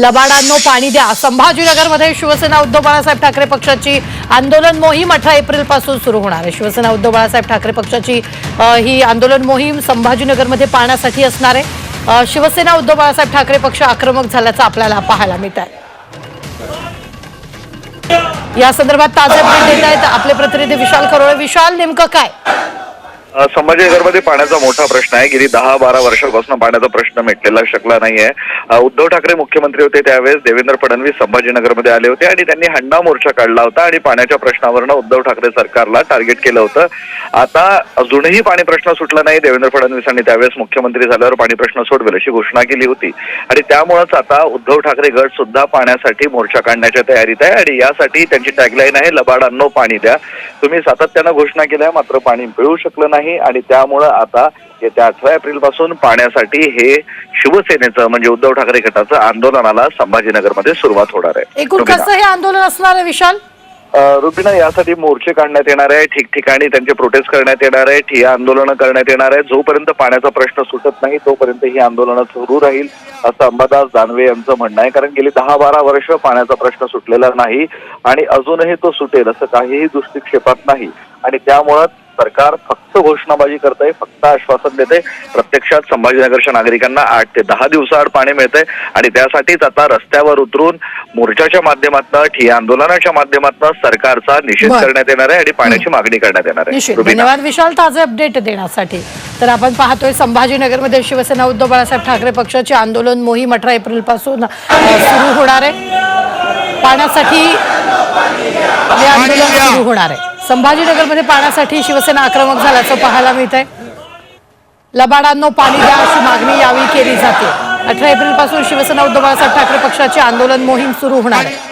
लबाडांनो पाणी द्या. संभाजीनगरमध्ये शिवसेना उद्धव बाळासाहेब ठाकरे पक्षाची आंदोलन मोहीम अठरा एप्रिलपासून सुरू होणार आहे. शिवसेना उद्धव बाळासाहेब ठाकरे पक्षाची ही आंदोलन मोहीम संभाजीनगरमध्ये पाहण्यासाठी असणार आहे. शिवसेना उद्धव बाळासाहेब ठाकरे पक्ष आक्रमक झाल्याचं आपल्याला पाहायला मिळत आहे. या संदर्भात ताजे अपडेट देत आहेत आपले प्रतिनिधी विशाल करोळे. विशाल नेमकं काय? संभाजी नगरमध्ये पाण्याचा मोठा प्रश्न आहे. गेली दहा बारा वर्षापासून पाण्याचा प्रश्न मिटलेला शकला नाहीये. उद्धव ठाकरे मुख्यमंत्री होते त्यावेळेस देवेंद्र फडणवीस संभाजीनगरमध्ये आले होते आणि त्यांनी हंडा मोर्चा काढला होता आणि पाण्याच्या प्रश्नावरनं उद्धव ठाकरे सरकारला टार्गेट केलं होतं. आता अजूनही पाणी प्रश्न सुटला नाही. देवेंद्र फडणवीसांनी त्यावेळेस मुख्यमंत्री झाल्यावर पाणी प्रश्न सोडवेल अशी घोषणा केली होती. आणि त्यामुळेच आता उद्धव ठाकरे गट सुद्धा पाण्यासाठी मोर्चा काढण्याच्या तयारीत आहे आणि यासाठी त्यांची टॅगलाईन आहे लबाडांनो पाणी द्या. तुम्ही सातत्यानं घोषणा केल्या मात्र पाणी मिळू शकलं नाही. आणि त्यामुळं आता येत्या अठरा एप्रिलपासून पाण्यासाठी हे शिवसेनेचं म्हणजे उद्धव ठाकरे गटाचं आंदोलनाला संभाजीनगरमध्ये सुरुवात होणार आहे. एकूण. कसं हे आंदोलन असणार आहे विशाल? रुबिना यासाठी मोर्चे काढण्यात येणार आहे ठिकठिकाणी त्यांचे प्रोटेस्ट करण्यात येणार आहे ठिय्या आंदोलनं करण्यात येणार आहे जोपर्यंत पाण्याचा प्रश्न सुटत नाही तोपर्यंत ही आंदोलनं सुरू राहील असं अंबादास दानवे यांचं म्हणणं आहे. कारण गेली दहा बारा वर्ष पाण्याचा प्रश्न सुटलेला नाही आणि अजूनही तो सुटेल असं काहीही दृष्टिक्षेपात नाही. आणि त्यामुळं सरकार फक्त घोषणाबाजी करत आहे फक्त आश्वासन देते प्रत्यक्षात संभाजीनगरच्या नागरिकांना आठ ते दहा दिवसाआड पाणी मिळतंय आणि त्यासाठीच आता रस्त्यावर उतरून मोर्चाच्या माध्यमातून ठिय्या आंदोलनाच्या माध्यमातून सरकारचा निषेध. करण्यात येणार आहे आणि पाण्याची मागणी करण्यात येणार आहे. धन्यवाद विशाल. ताजे अपडेट देण्यासाठी. तर आपण पाहतोय संभाजीनगरमध्ये शिवसेना उद्धव बाळासाहेब ठाकरे पक्षाची आंदोलन मोहीम अठरा एप्रिलपासून सुरू होणार आहे. पाण्यासाठी हे आंदोलन सुरू होणार आहे. संभाजीनगरमध्ये पाण्यासाठी शिवसेना आक्रमक झाल्याचं पाहायला मिळत आहे लबाडांनो पाणी द्या अशी मागणी यावेळी केली जाते. अठरा एप्रिलपासून शिवसेना उद्धव बाळासाहेब ठाकरे पक्षाची आंदोलन मोहीम सुरू होणार आहे.